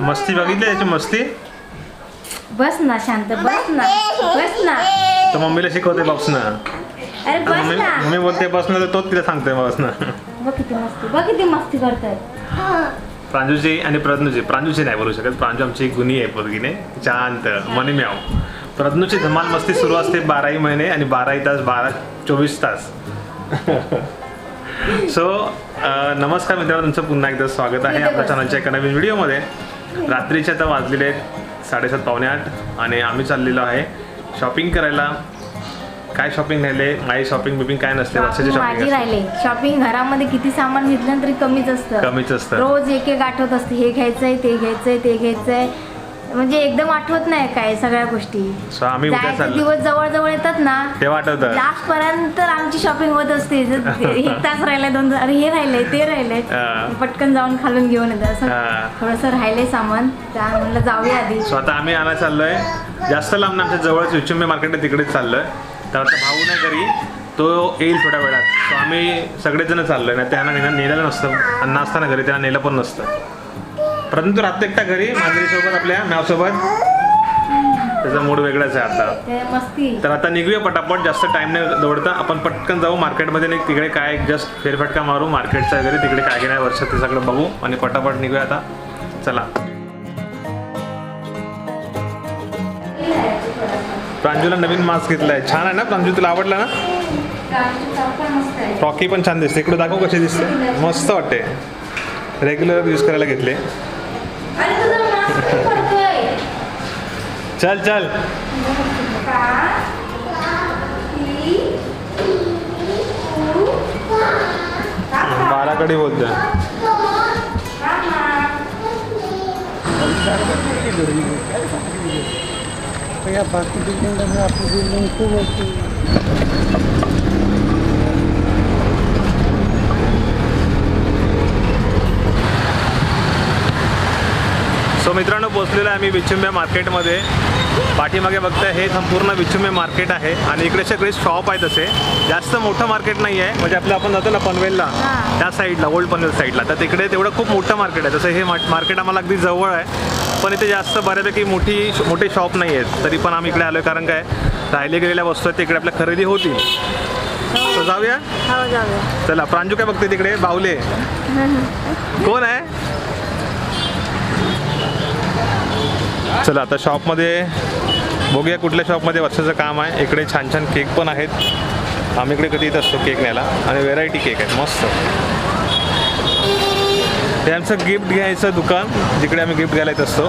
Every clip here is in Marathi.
मस्ती बघितली त्याची मस्ती? बस ना शांत बस ना. बस ना. तर मम्मीला शिकवते बॉक्स ना. अरे बस मम्मी ना. मम्मी बोलते बस ना. तर तोच तिला सांगते बस ना. बघ किती मस्ती बघ किती मस्ती प्रांजूची आणि प्रज्ञूची प्रांजूची नाही बोलू शकत. प्रांजू आमची गुणी आहे पोरगीने. शांत मनीम्याव प्रज्ञूची धमाल मस्ती सुरू असते बाराही महिने आणि बाराही तास बारा चोवीस तास. सो नमस्कार मित्रांनो तुमचं पुन्हा एकदा स्वागत आहे आपल्या चॅनलच्या एका नवीन व्हिडिओमध्ये रात्रीचे आता वाजलेले आहेत साडेसात पावणे आठ आणि आम्ही चाललेलो आहे शॉपिंग करायला. काय शॉपिंग राहिले? काही शॉपिंग बिपिंग काय नसते वर्षाची शॉपिंग माझी राहिले. शॉपिंग घरामध्ये किती सामान घेतलं तरी कमीच असतं. कमीच असतं. रोज एक एक आठवत असते हे घ्यायचंय ते घ्यायचंय ते घ्यायचंय. म्हणजे एकदम आठवत नाही काय सगळ्या गोष्टी. सो आम्ही उद्या जायचे चाललो. दिवस जवळ जवळ येतात ना तेव्हा आठवतं. लास्ट पर्यंत आमची शॉपिंग होत असते. जर एक तास राहिलाय दोन तास- अरे हे राहिलंय ते राहिलंय. हा. पटकन जाऊन खालून घेऊन येतात असं. थोडंसं राहिलंय सामान. त्या म्हणलं जाऊया आधी. सो आता आम्ही आणायला चाललोय. जास्त लांब नाही, आमच्या जवळच विचुंबे मार्केट आहे तिकडेच चाललोय. तर आता भाऊ नाही घरी. तो येईल थोड्या वेळात. सो आम्ही सगळेच जण चाललोय. ना त्यांना नेलं नेलेलं नसतं. अन्न असताना घरी त्यांना नेलं पण नसतं. परंतु राहतो एकटा घरी मांजरीसोबत आपल्या नावसोबत. त्याचा मूड वेगळाच आहे आता. तर आता निघूया पटापट जास्त टाइम नाही दौडता आपण पटकन जाऊ मार्केटमध्ये नाही तिकडे काय जस्ट फेरफटका मारू मार्केटचा वगैरे. तिकडे काय नाही वर्षात ते सगळं बघू आणि पटापट निघूया आता. चला. प्रांजूला नवीन मास्क घेतलाय. छान आहे ना प्रांजू तुला आवडला ना? फ्रॉकी पण छान दिसते. इकडे दाखव कशी दिसते. मस्त वाटते. रेग्युलर यूज करायला घेतले. चल चल. बाराकडे बोलतोय. या बाकी बिल्डिंग आपली खूप असते मित्रांनो पोचलेलो आहे आम्ही विचुंबे मार्केटमध्ये. पाठीमागे बघताय हे संपूर्ण विचुंबे मार्केट आहे आणि इकडे सगळे शॉप आहेत असे. जास्त मोठं मार्केट नाही आहे. म्हणजे आपलं आपण जातो ना पनवेलला हां. त्या साईडला ओल्ड पनवेल साईडला तर तिकडे तेवढं खूप मोठं मार्केट आहे. तसं हे मार्केट आम्हाला अगदी जवळ आहे. पण इथे जास्त बऱ्यापैकी मोठी मोठे शॉप नाही आहेत. तरी पण आम्ही इकडे आलो कारण काय? राहिले गेलेल्या वस्तू आहेत तिकडे आपल्या खरेदी होती तर जाऊया. हो जाऊया. चला प्रांजू काय बघते तिकडे? बावले कोण आहे? चला आता शॉपमध्ये बघूया कुठल्या शॉपमध्ये वर्षाचं काम आहे. इकडे छान छान केक पण आहेत. आम्ही इकडे कधी येत असतो केक न्यायला. आणि व्हेरायटी केक आहेत मस्त. हे आमचं गिफ्ट घ्यायचं दुकान जिकडे आम्ही गिफ्ट घ्यायला येत असतो.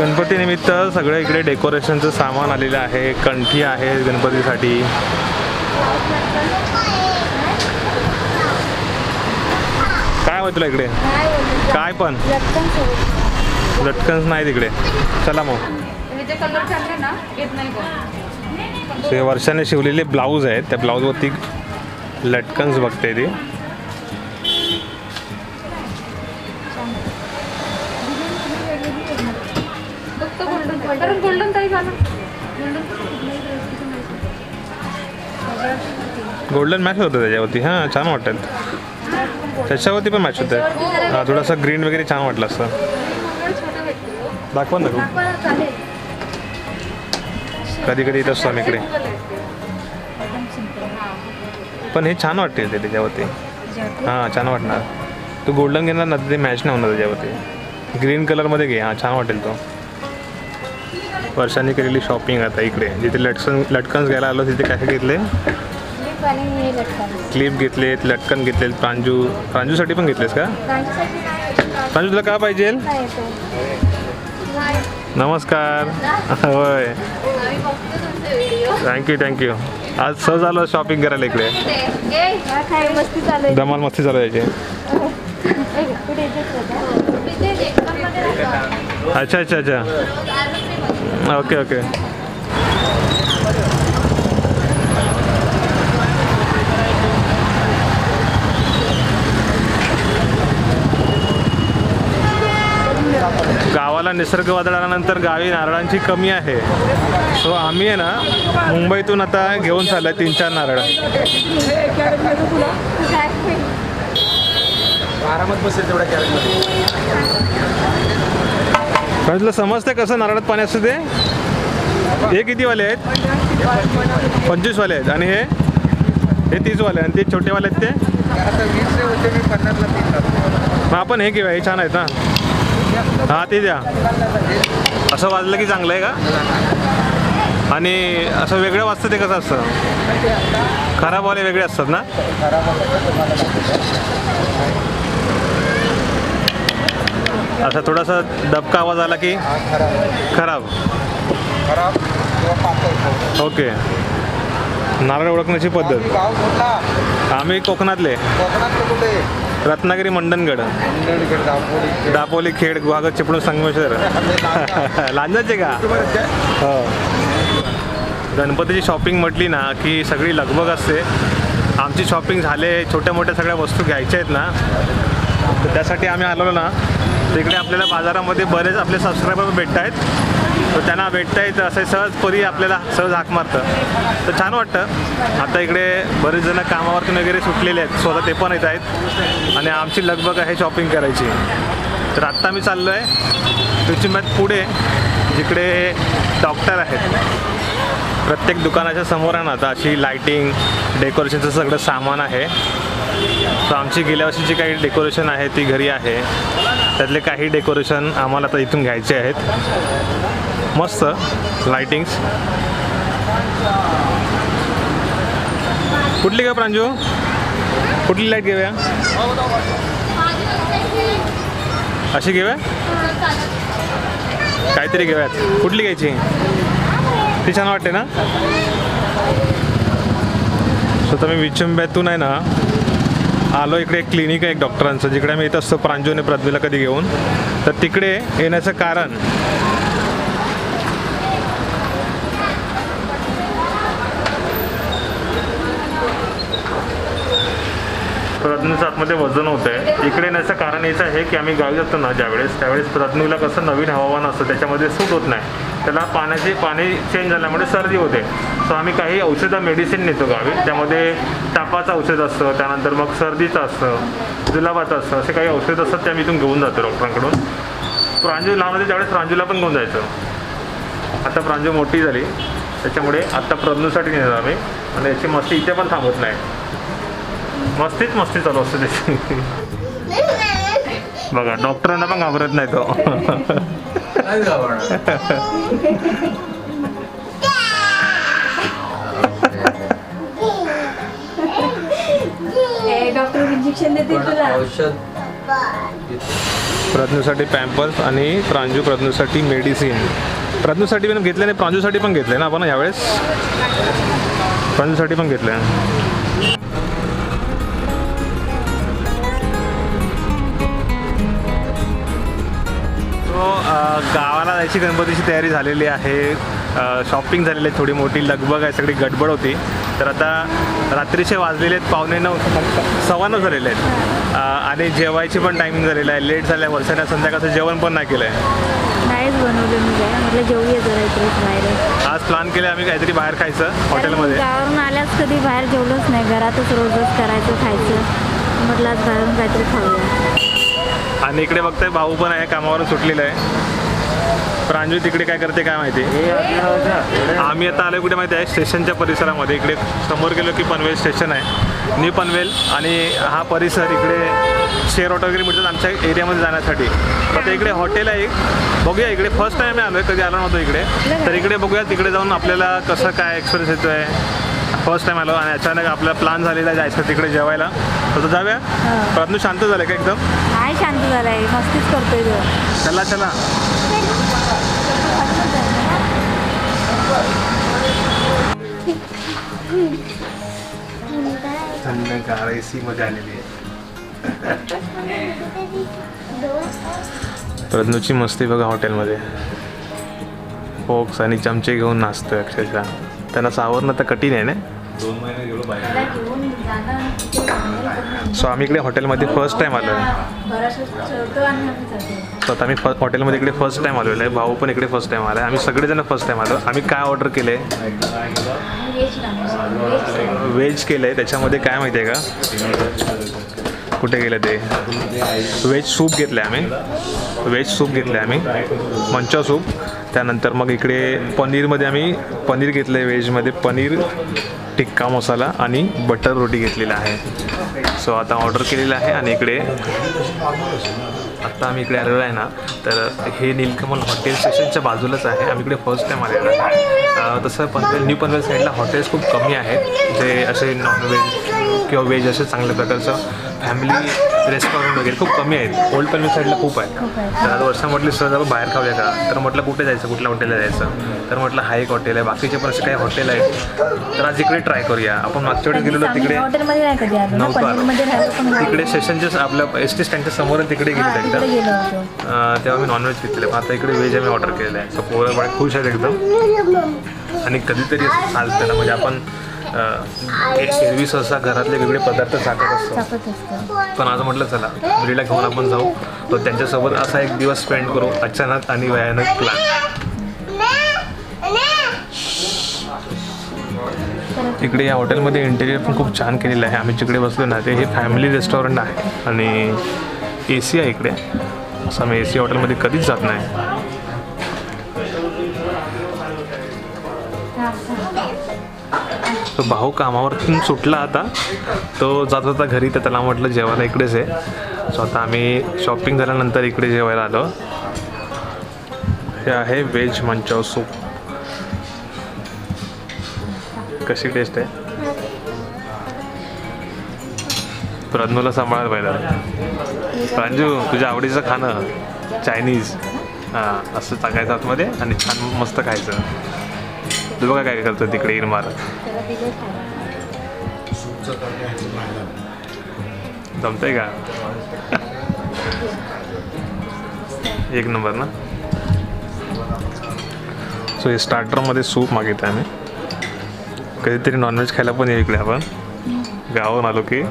गणपती निमित्त सगळं इकडे डेकोरेशनचं सामान आलेलं आहे. कंठी आहे गणपतीसाठी. काय होय तुला इकडे? काय पण? लटकन्स नाही तिकडे चला मग. वर्षाने शिवलेले ब्लाऊज आहेत. त्या ब्लाऊजवरती लटकन्स बघते ती. गोल्डन कारण गोल्डन काही झालं गोल्डन मॅच होतं त्याच्यावरती. हां छान वाटेल त्याच्यावरती पण मॅच होतं. हां थोडासा ग्रीन वगैरे छान वाटलं असतं. दाखवा ना खूप कधी कधी येत असतो आम्ही इकडे. पण हे छान वाटते ते त्याच्यावरती. हां छान वाटणार. तू गोल्डन घेणार ना तर ते मॅच नाही होणार त्याच्यावरती. ग्रीन कलरमध्ये घे. हां छान वाटेल तो. वर्षांनी केलेली शॉपिंग आता इकडे जिथे लटकन लटकन्स घ्यायला आलो तिथे काय घेतले? क्लिप घेतलेत लटकन घेतलेत प्रांजू प्रांजूसाठी पण घेतलेस का? प्रांजू तुला काय पाहिजे? नमस्कार. होय. थँक्यू थँक्यू आज सहज आलो शॉपिंग करायला इकडे. काय मस्ती चालू आहे धमाल मस्ती चालू यायची अच्छा अच्छा अच्छा. ओके ओके गावाला निसर्ग वादळानंतर गावी नारळांची कमी आहे. सो आम्ही आहे ना मुंबईतून आता घेऊन चाललो तीन चार नारळ. आरामात बसेल तेवढ्या कॅरेटमध्ये. पण तुला समजते कसं नारळात पाणी असतं ते? हे कितीवाले आहेत? पंचवीसवाले आहेत. आणि हे? हे तीसवाले आणि ते छोटेवाले आहेत ते? आता वीस मग आपण हे घेऊया. हे छान आहेत ना. हां ते द्या. असं वाजलं की चांगलं आहे का? आणि असं वेगळं वाजतं ते कसं असतं? खराबवाले वेगळे असतात ना? असा थोडासा दबका आवाज आला की खराब. खराब ओके. नारळ ओळखण्याची पद्धत. आम्ही कोकणातले. रत्नागिरी मंडणगड. दापोली खेड गुहागर चिपळूण संगमेश्वर. लांजाचे का? हो. गणपतीची शॉपिंग म्हटली ना की सगळी लगबग असते. आमची शॉपिंग झाले छोट्या मोठ्या सगळ्या वस्तू घ्यायच्या आहेत ना. तर त्यासाठी आम्ही आलो ना. तिकडे आपल्याला बाजारामध्ये बरेच आपले सबस्क्रायबर भेटत आहेत. तर त्यांना भेटता येतं असे सहज परी आपल्याला सहज हाक मारतं. तर छान वाटतं. आता इकडे बरेच जण कामावरतून वगैरे सुटलेले आहेत. स्वतः ते पण येत आहेत. आणि आमची लगबग आहे शॉपिंग करायची. तर आत्ता मी चाललो आहे. तुमची पुढे जिकडे डॉक्टर आहेत. प्रत्येक दुकानाच्या समोर आहे ना आता अशी लाईटिंग डेकोरेशनचं सगळं सामान आहे. तर आमची गेल्या वर्षीची काही डेकोरेशन आहे ती घरी आहे. त्यातले काही डेकोरेशन आम्हाला आता इथून घ्यायचे आहेत. मस्त लाइटिंग्स कुठली का प्रांजू? कुठली लाइट घेऊया. अशी घेऊया? काहीतरी घेऊयात. कुठली घ्यायची. ती छान वाटते ना? स्वतः मी विचंब्यातून आहे ना आलो इकडे एक क्लिनिक आहे एक डॉक्टरांचं जिकडे मी येत असतो प्रांजूने आणि कधी घेऊन. तर तिकडे येण्याचं कारण प्रज्ञूचं आतमध्ये वजन होतं आहे इकडे येण्याचं कारण याचं आहे की आम्ही गावी जातो ना ज्यावेळेस त्यावेळेस प्रज्ञूला कसं नवीन हवामान असतं त्याच्यामध्ये सूट होत नाही. त्याला पाण्याचे पाणी चेंज झाल्यामुळे सर्दी होते. सो आम्ही काही औषधं मेडिसिन नेतो गावी. त्यामध्ये तापाचं औषध असतं त्यानंतर मग सर्दीचं असतं जुलाबाचं असतं असे काही औषध असतात ते आम्ही इथून घेऊन जातो डॉक्टरांकडून. प्रांजू लहान होते त्यावेळेस प्रांजूला पण घेऊन जायचं. आता प्रांजू मोठी झाली. त्याच्यामुळे आत्ता प्रज्ञूसाठी नेणार आम्ही. आणि याची मस्ती इथे पण थांबत नाही. मस्तीच मस्ती चालू असते त्याची. बघा डॉक्टरांना पण घाबरत नाही तो. डॉक्टर इंजेक्शन देते तुला. औषध प्रज्ञूसाठी पॅम्पर्स आणि प्रांजू प्रज्ञूसाठी मेडिसिन प्रज्ञूसाठी पण घेतले आणि प्रांजूसाठी पण घेतले ना आपण यावेळेस? प्रांजूसाठी पण घेतले. गावाला जायची गणपतीची तयारी झालेली आहे. शॉपिंग झालेली आहे थोडी मोठी. लगबग आहे सगळी गडबड होती. तर आता रात्रीचे वाजलेले आहेत पावणे नऊ सव्वा नऊ झालेले आहेत. आणि जेवायची पण टायमिंग झालेला आहे. लेट झाल्या वर्षाने संध्याकाळचं जेवण पण नाही केलं आहे नाहीच बनवलं मी काय म्हटलं जेवूया जरा इकडेच बाहेर. आज प्लॅन केलं आम्ही काहीतरी बाहेर खायचं हॉटेलमध्ये गावावरून आल्यास कधी बाहेर जेवलोच नाही. घरातच रोजच करायचं खायचं. म्हटलं आज बाहेरून काहीतरी खाऊया. आणि इकडे बघताय भाऊ पण आहे कामावरून सुटलेला आहे. प्रांजू तिकडे काय करते काय माहिती? आम्ही आता आलो कुठे माहिती आहे? स्टेशनच्या परिसरामध्ये. इकडे समोर गेलो की पनवेल स्टेशन आहे. न्यू पनवेल आणि हा परिसर इकडे शेअर ऑटो वगैरे मिळतात आमच्या एरियामध्ये जाण्यासाठी. आता इकडे हॉटेल आहे. एक बघूया इकडे फर्स्ट टाइम आलो आहे कधी आलो नव्हतो इकडे. तर इकडे बघूया तिकडे जाऊन आपल्याला कसं काय एक्सपिरियन्स येतो आहे फर्स्ट टाइम आलो आणि अचानक आपला प्लॅन झालेला आहे जायचं तिकडे जेवायला. तर जाऊया. प्रज्ञू शांत झालं का एकदम? काय शांत झालाय. मस्तीच करतोय तो. चला चला. थंडगार ए सी मध्ये आलेली आहे. प्रज्ञूची मस्ती बघा हॉटेलमध्ये फोक्स आणि चमचे घेऊन नाचतोय अक्षरशः. त्यांना सावरणं तर कठीण आहे ना? दोन महिने गेलो बाहेर घेऊन सो आम्ही इकडे हॉटेलमध्ये फर्स्ट टाईम आलो आहे सो आता आम्ही फ हॉटेलमध्ये इकडे फर्स्ट टाईम आलेलो आहे भाऊ पण इकडे फर्स्ट टाईम आला आहे आम्ही सगळेजण फर्स्ट टाईम आलो आम्ही काय ऑर्डर केलं आहे व्हेज केलं आहे त्याच्यामध्ये काय माहिती आहे का कुठे गेलं ते? व्हेज सूप घेतलं आहे आम्ही. व्हेज सूप घेतलं आहे आम्ही. मंचा सूप त्यानंतर मग इकडे पनीरमध्ये आम्ही पनीर घेतलं आहे व्हेजमध्ये पनीर टिक्का मसाला आणि बटर रोटी घेतलेला आहे. सो आता ऑर्डर केलेलं आहे आणि इकडे आत्ता आम्ही इकडे आलेलो आहे ना तर हे नीलकमल हॉटेल स्टेशनच्या बाजूलाच आहे. आम्ही इकडे फर्स्ट टाईम आलेलो आहे. तसं पनवेल न्यू पनवेल साईडला हॉटेल्स खूप कमी आहेत. जे असे नॉनव्हेज किंवा व्हेज असे चांगल्या प्रकारचं फॅमिली रेस्टॉरंट वगैरे खूप कमी आहेत. ओल्ड पनवेल साईडला खूप आहे तर आता वर्षा म्हटली सहज आपण बाहेर खाऊया का? तर म्हटलं कुठे जायचं? कुठल्या हॉटेलला जायचं? तर म्हटलं हा एक हॉटेल आहे. बाकीचे पण असे काही हॉटेल आहेत. तर आज इकडे ट्राय करूया. आपण मागच्या वेळेस गेलेलो तिकडे नव्हतं. तिकडे स्टेशनच्या आपल्या एस टी स्टँडच्या समोर तिकडे गेलो एकदा तेव्हा मी नॉनव्हेज घेतलेलं आता इकडे व्हेज आम्ही ऑर्डर केलेलं आहे. सो पोरं खुश आहेत एकदम. आणि कधीतरी असं चालतं ना. म्हणजे आपण एरवी सहसा घरातले वेगळे पदार्थ असतो. चापत असतं. पण आज म्हटलं चला मुलीला घेऊन आपण जाऊ. तर त्यांच्यासोबत असा एक दिवस स्पेंड करू अचानक आणि भयानक प्लॅन इकडे या हॉटेलमध्ये इंटेरियर पण खूप छान केलेलं आहे. आम्ही जिकडे बसलो ना ते हे फॅमिली रेस्टॉरंट आहे. आणि ए सी आहे इकडे. असं आम्ही ए सी हॉटेलमध्ये कधीच जात नाही. तो भाऊ कामावरतून सुटला आता. तो जात होता घरी तर त्याला म्हटलं जेवायला इकडेच आहे सो आता आम्ही शॉपिंग झाल्यानंतर इकडे जेवायला आलो. हे आहे व्हेज मंचाव सूप कशी टेस्ट आहे? प्रज्ञूला सांभाळायला पाहिजे प्रांजू तुझ्या आवडीचं खाणं चायनीज हां असं टाकायचं आतमध्ये आणि छान मस्त खायचं. तू बघा काय काय करतो तिकडे इरमार त्याला जमतंय का? एक नंबर ना? सो हे स्टार्टरमध्ये सूप मागितलं आम्ही. कधीतरी नॉनव्हेज खायला पण येऊ इकडे आपण. गावावरून आलो की.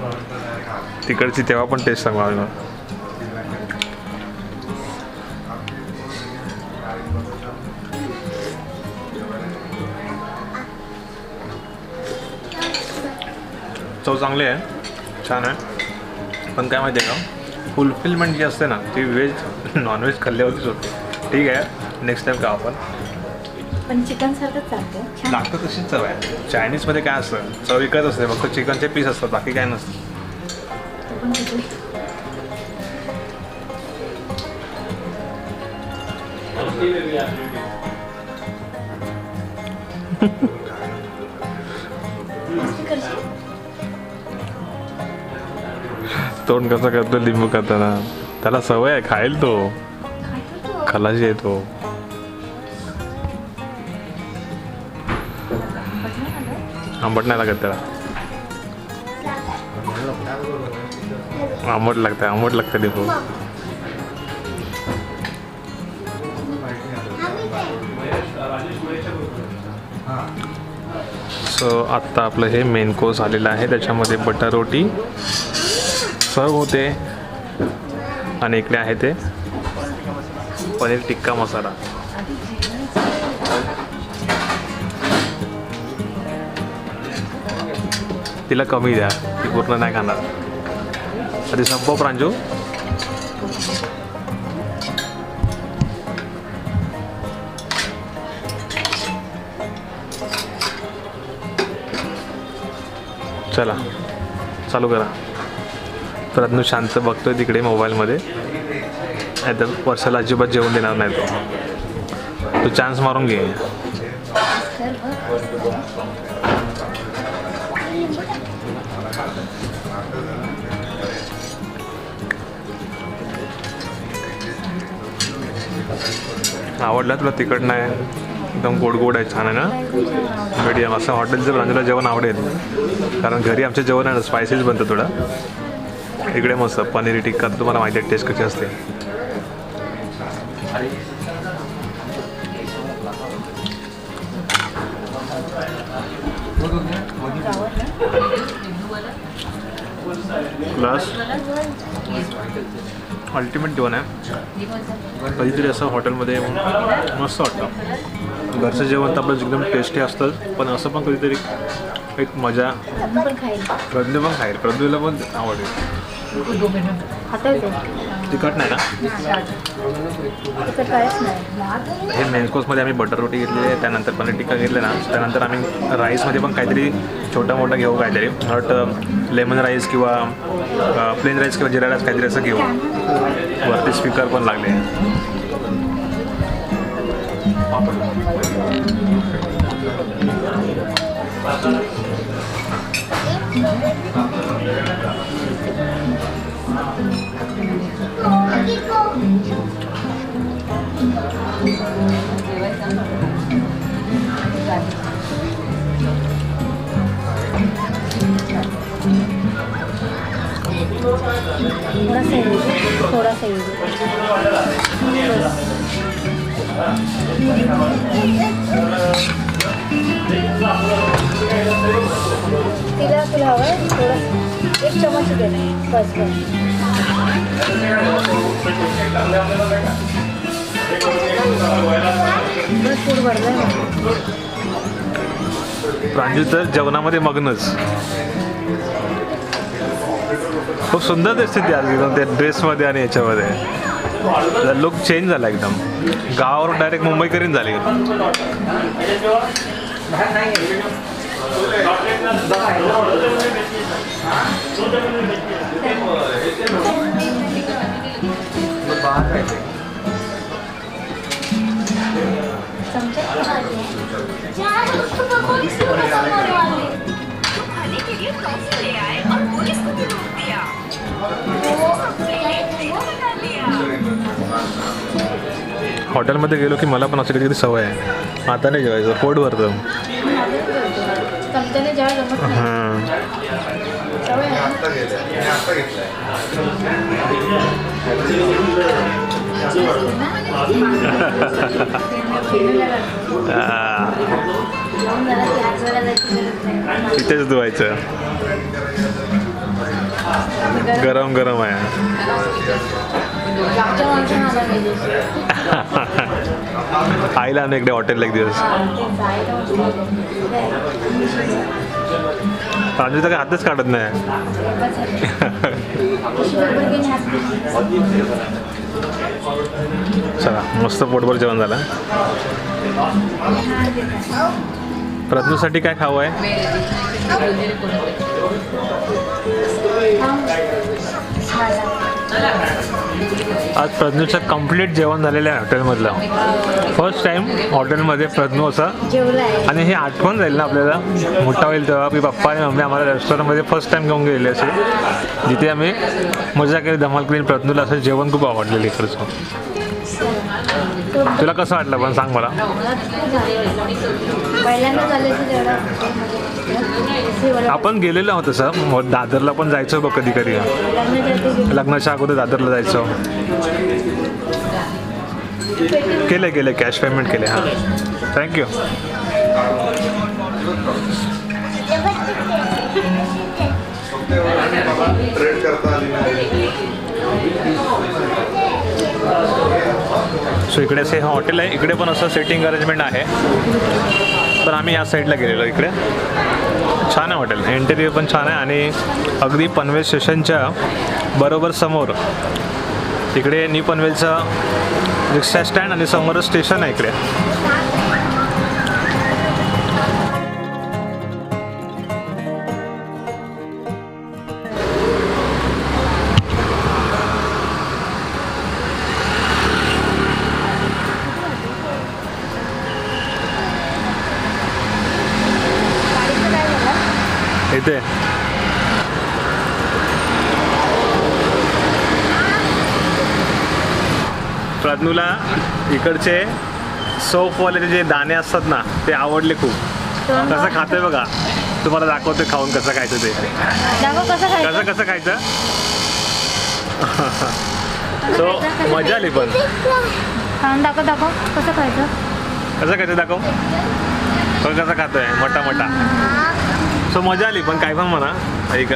तिकडची तेव्हा पण टेस्ट सांगू आम्ही. चव चांगली आहे. छान आहे. पण काय माहिती आहे का? फुलफिलमेंट जी असते ना ती व्हेज नॉनव्हेज खाल्ल्यावरतीच होते. ठीक आहे. नेक्स्ट टाइम का आपण. पण चिकन सारखंच लागतं तशीच चव आहे. चायनीजमध्ये काय असतं? चव एकच असते. फक्त चिकनचे पीस असतात. बाकी काय नसतं. तोंड कसं करतो लिंबू खाताना? त्याला सवय आहे खाईल तो. खलाशी आहे तो. आंबट नाही लागत त्याला. आंबट लागतं आंबट लागतं लिंबू. सो आत्ता आपलं हे मेन कोर्स आलेलं आहे. त्याच्यामध्ये बटर रोटी सर्व होते आणि इकडे आहे ते पनीर टिक्का मसाला. तिला कमी द्या ती पूर्ण नाही खाणार. आधी संपव प्रांजू. चला चालू करा. प्रज्ञू शांत बघतोय तिकडे मोबाईलमध्ये. नाही तर वर्षाला अजिबात जेवण देणार नाही तो. तू चान्स मारून घे. आवडला तुला तिखट नाही? एकदम गोड गोड आहे छान आहे ना? मीडियम असं हॉटेलचं प्रांजूला जेवण आवडेल. कारण घरी आमचं जेवण आहे ना स्पायसीच बनतं थोडं. इकडे मस्त पनीर टिक्का. तर तुम्हाला माहिती आहे टेस्ट कशी असते. प्लस अल्टिमेट जेवण आहे. कधीतरी असं हॉटेलमध्ये मस्त वाटतं. घरचं जेवण तर आपलं एकदम टेस्टी असतं पण असं पण कधीतरी एक मजा. प्रज्ञू पण खाईल. प्रज्ञूला पण आवडेल. तिखट नाही ना? तिकडे काहीच नाही. हे मेन कोर्समध्ये आम्ही बटर रोटी घेतलेली आहे. त्यानंतर पनीर टिक्का घेतले ना त्यानंतर आम्ही राईसमध्ये पण काहीतरी छोटा मोठा घेऊ काहीतरी. वाटतं लेमन राईस किंवा प्लेन राईस किंवा जिरा राईस काहीतरी असं घेऊ. वरती स्पीकर पण लागले. थोड़ा सा ही दे, थोड़ा सा ही दे। तिला तुला हवं आहे थोडं एक चमच दे बस बस बस पोट भरलं आहे प्रांजू तर जेवणामध्ये मग्नच. खूप सुंदर दिसते ती आज एकदम त्या ड्रेसमध्ये आणि याच्यामध्ये. लुक चेंज झाला एकदम. गावावरून डायरेक्ट मुंबईकरीन झाली. हॉटेलमध्ये गेलो की मला पण अशी कधी कधी सवय आहे. आता नाही जेवायचं पोट भरतं चमच्याने जेव्हा जमत नाही. हां. तिथेच धुवायचं. गरम गरम आहे. आईला आम्ही इकडे हॉटेलला एक दिवस. राजू तर हातच काढत नाही. चला मस्त पोटभर जेवण झालं. प्रज्ञूसाठी काय खावं आहे? आज प्रज्ञूचं कंप्लीट जेवण झालेलं आहे हॉटेलमधलं फर्स्ट टाईम हॉटेलमध्ये प्रज्ञू असं. आणि हे आठवण जाईल ना आपल्याला. मोठा होईल तेव्हा. की पप्पा आणि मम्मी आम्हाला रेस्टॉरंटमध्ये फर्स्ट टाइम घेऊन गेलेले असे. जिथे आम्ही मजा केली धमाल केली प्रज्ञूला असं जेवण खूप आवडलेलं इकडचं. तुला कसं वाटलं पण सांग मला. आपण गेलेलो आहोत तसं. मग दादरला पण जायचं बघ कधी कधी लग्नाच्या अगोदर दादरला जायचो. केलं केलं कॅश पेमेंट केले हां. थँक्यू सो इकडे असे हा हॉटेल आहे. इकडे पण असं सेटिंग अरेंजमेंट आहे. पण आम्ही या साईडला गेलेलो इकडे. छान आहे हॉटेल. इंटेरियर पण छान आहे आणि अगदी पनवेल स्टेशनच्या बरोबर समोर इकडे न्यू पनवेलचं रिक्षा स्टँड आणि समोरच स्टेशन आहे इकडे. इथे प्रज्ञूला इकडचे सोफवाले जे दाणे असतात ना ते आवडले खूप. कसं खातोय बघा. तुम्हाला दाखवते खाऊन कसं खायचं ते. कसं कसं खायचं? सो मजा आली पण. दाखव दाखव. कसं खायचं? कसं खायचं दाखव? कसं खातोय. मोठा मोठा. सो मजा आली पण काय पण म्हणा. एक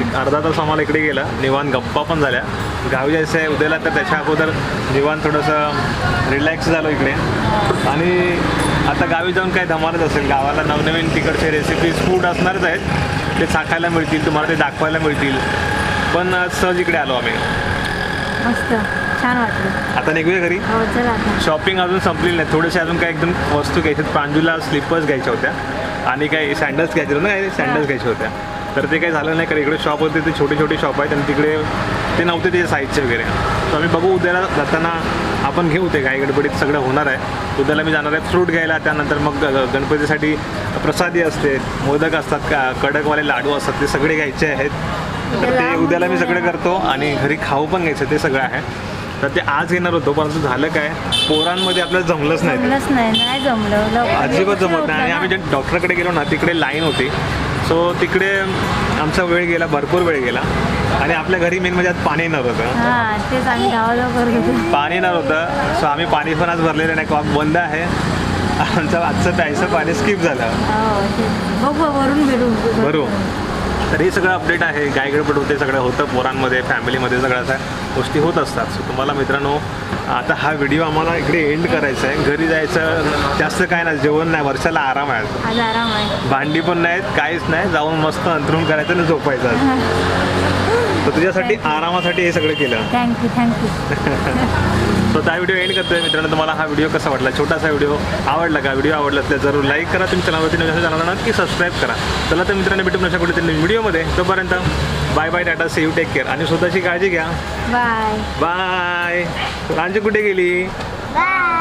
एक अर्धा तास आम्हाला इकडे गेला. निवांत गप्पा पण झाल्या. गावी जायचं आहे उद्याला तर त्याच्या अगोदर निवांत थोडंसं रिलॅक्स झालो इकडे. आणि आता गावी जाऊन काय धमालच असेल. गावाला नवनवीन तिकडचे रेसिपीज फूड असणारच आहेत. ते चाखायला मिळतील तुम्हाला ते दाखवायला मिळतील. पण सहज इकडे आलो आम्ही. मस्त. छान वाटलं. आता निघूया घरी? हो शॉपिंग अजून संपलेली नाही. थोडेसे अजून काही एकदम वस्तू घ्यायच्या प्रांजूला स्लिपर्स घ्यायच्या होत्या. आणि काही सँडल्स घ्यायचे होते ना काही सँडल्स घ्यायच्या होत्या. तर ते काही झालं नाही कारण इकडे शॉप होते ते छोटे छोटे शॉप आहेत आणि तिकडे ते नव्हते त्याचे साईजचे वगैरे. तर आम्ही बघू उद्याला जाताना आपण घेऊ ते काही गडबडीत सगळं होणार आहे. उद्याला मी जाणार आहे फ्रूट घ्यायला त्यानंतर मग गणपतीसाठी प्रसादी असते मोदक असतात का कडकवाले लाडू असतात ते सगळे घ्यायचे आहेत. तर ते उद्याला मी सगळं करतो आणि घरी खाऊ पण घ्यायचं ते सगळं आहे. तर ते आज घेणार होतो परंतु झालं काय? पोरांमध्ये आपल्याला जमलंच नाही. ते. जमलंच नाही नाही जमलं. लवकर अजिबात जमत नाही. आणि. आम्ही जे डॉक्टरकडे गेलो ना तिकडे लाईन होती. सो तिकडे आमचा वेळ गेला भरपूर वेळ गेला. आणि आपल्या घरी मेन म्हणजे आज पाणी येणार होतं. हा तेच आम्ही धावाधाव करत होतो पाणी येणार होतं. सो आम्ही पाणी पण आज भरलेलं नाही. कॉक बंद आहे. आमचं आजचं प्यायचं पाणी स्किप झालं. हो तेच. बघू वरून भेटू. बरोबर तर हे सगळं अपडेट आहे. काय गडबड होते सगळं होतं. पोरांमध्ये फॅमिलीमध्ये सगळ्या अशा गोष्टी होत असतात. सो तुम्हाला मित्रांनो आता हा व्हिडिओ आम्हाला इकडे एंड करायचा आहे. घरी जायचं जास्त काय नाही जेवण नाही. वर्षाला आराम आहे. आज आराम आहे. भांडी पण नाहीत काहीच नाही. जाऊन मस्त अंतरून करायचं आणि झोपायचं तर तुझ्यासाठी आरामासाठी हे सगळं केलं. थँक्यू थँक्यू तर हा व्हिडिओ एंड करतोय. मित्रांनो तुम्हाला हा व्हिडिओ कसा वाटला? छोटासा व्हिडिओ आवडला का? व्हिडिओ आवडला तर जरूर लाईक करा. तुम्ही चॅनलवरती नवीन चॅनलला नक्की सबस्क्राईब करा. चला तर मित्रांनो भेटू नशा कुठे व्हिडिओमध्ये तोपर्यंत bye bye tata save take care आणि स्वतःची काळजी घ्या. बाय बाय रांजी कुठे गेली? बाय